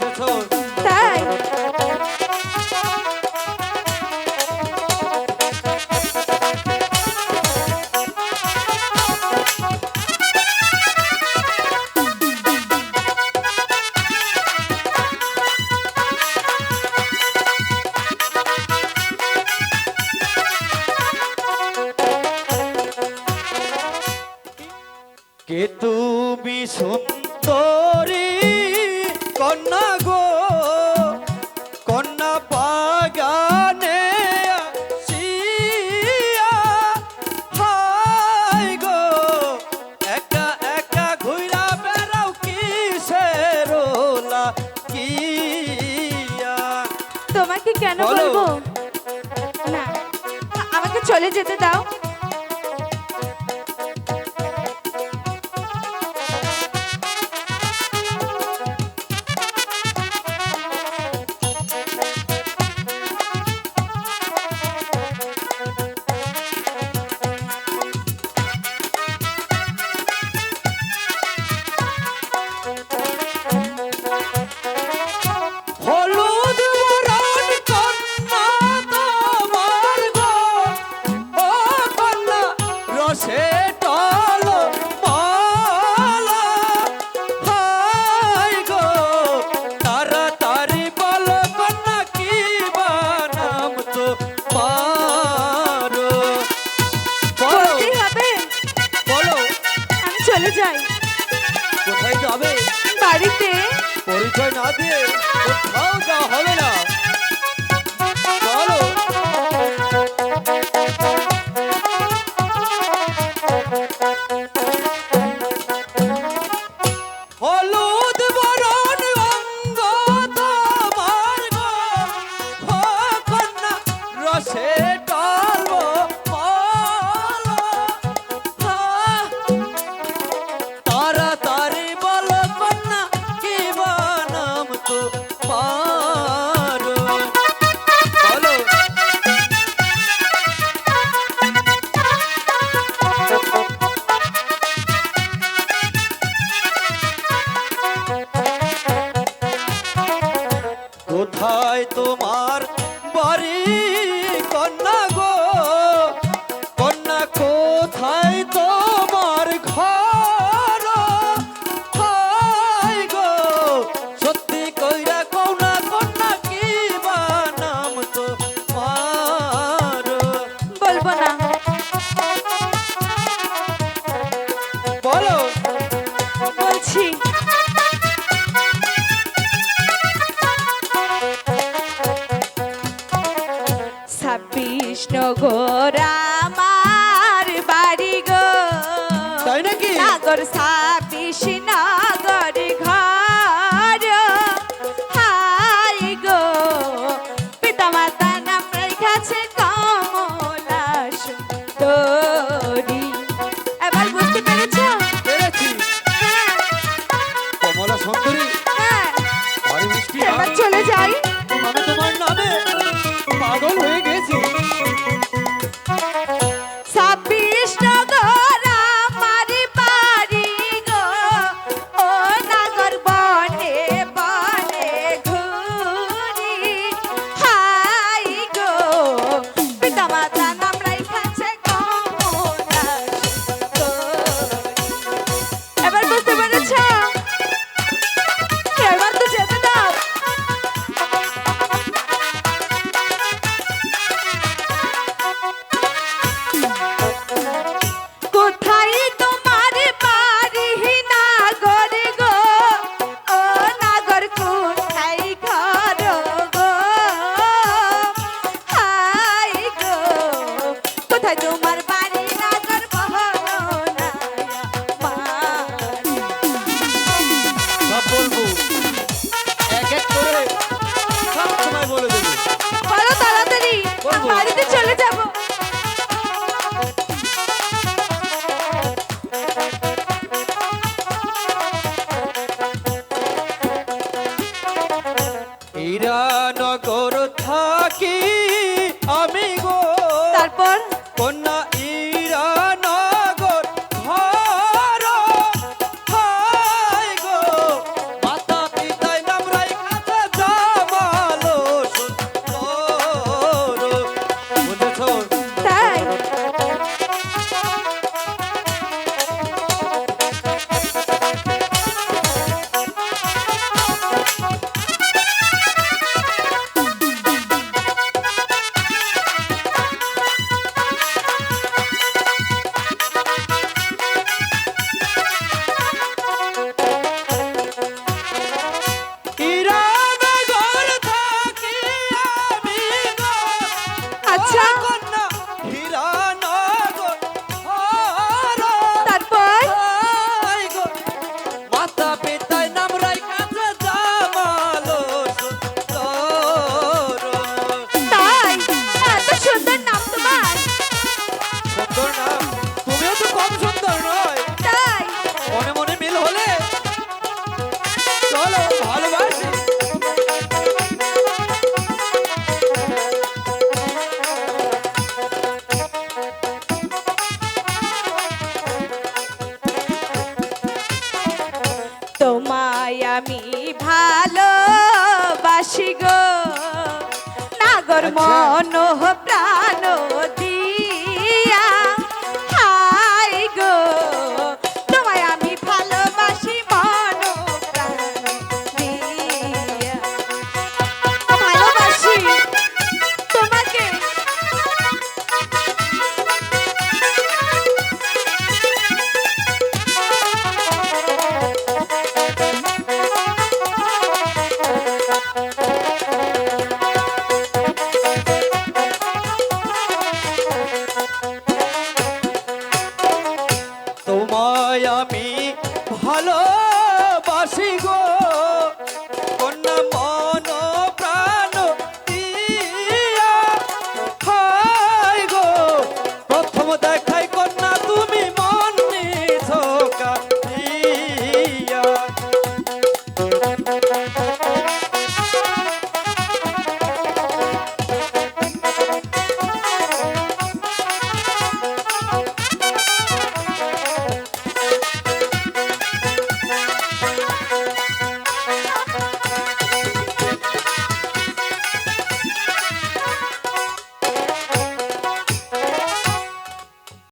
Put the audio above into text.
বুঝেছ? তাই? কে কেন বলব? না আমাকে চলে যেতে দাও। চলে যাই। কোথায় যাবে? বাড়িতে। পরিচয় না দিয়ে কোথাও যাওয়া হবে না। রামার বাড়ি গো। তাই নাকি? সাগর সা pata. ইরানগর থাকি আমি গো। তারপর? কন্যা ইরান তোমায় আমি ভালোবাসি গো। নাগর আচ্ছা। মন প্রাণ হয় আমি ভালো